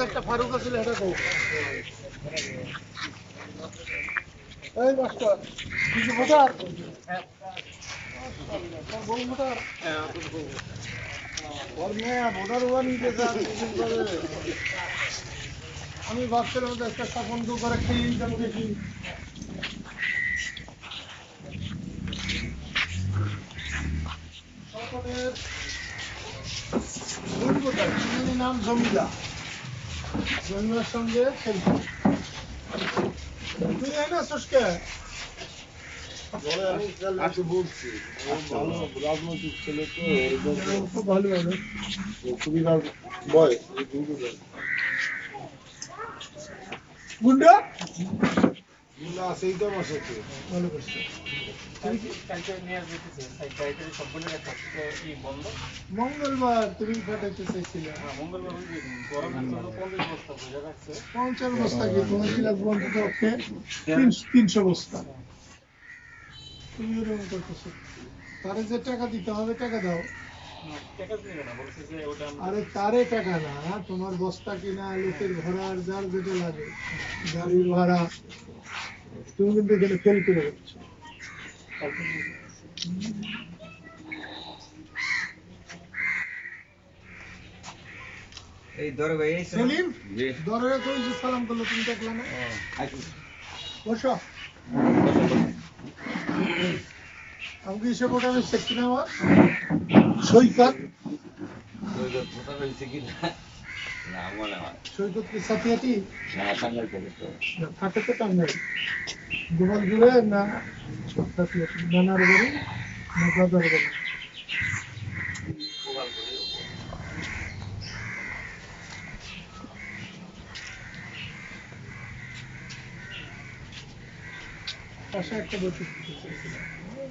একটা ফারুক মাস্টার। আমি ভাবছিলাম একটা স্থাপন করে খেয়ে ইনকাম দেখি সকলের মূল কোথায়? নাম জমিলা জমিলার সঙ্গে খেলছি তুই। গুন্ডা না সেইটা আমার সাথে। ভালো করছে। মঙ্গলবার তুমি কাটাইতে চাইছিলে। পঞ্চাশ বস্তা কি? তোমার কি পক্ষে তিনশো- বস্তা। তুমি ওরকম করতেছো। তারে যে টাকা দিতে হবে টাকা দাও। আরে তারে টাকা না তোমার বস্তা কিনা লোকের ভাড়ার যার যেটা লাগে। গাড়ির ভাড়া। তুমি কিন্তু এখানে ফেল করে যাচ্ছ এই ভাই এই। সেলিম জি। দরে যে সালাম করল তুমি দেখলা না। বসো আমাকে সৈকত না? মনে হয়। সৈকত কি সাথিয়াটি না, টাঙ্গাইল থেকে তো। থাকে তো টাঙ্গাই গোপাল জুড়ে না সাথিয়াটি নানার বাড়ি না দাদার বাড়ি পাশে একটা বৈঠক। আমার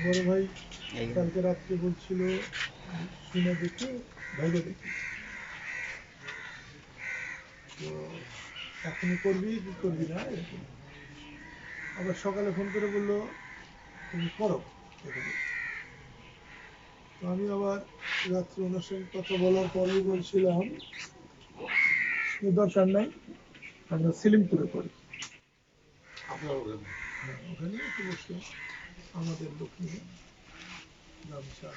বড় ভাই কালকে রাত্রে বলছিল শুনে দেখি ভাইবা দেখি। তো এখনই করবি কি করবি না এরকম। আবার সকালে ফোন করে বলল তুমি করো এখানে। তো আমি আবার রাত্রে ওনার সঙ্গে কথা বলার পরেই বলছিলাম "এ দরকার নাই আমরা সিলিমপুরে করি। আপনার ওখানে হ্যাঁ, ওখানে একটু বসে আমাদের দক্ষিণে গামছা।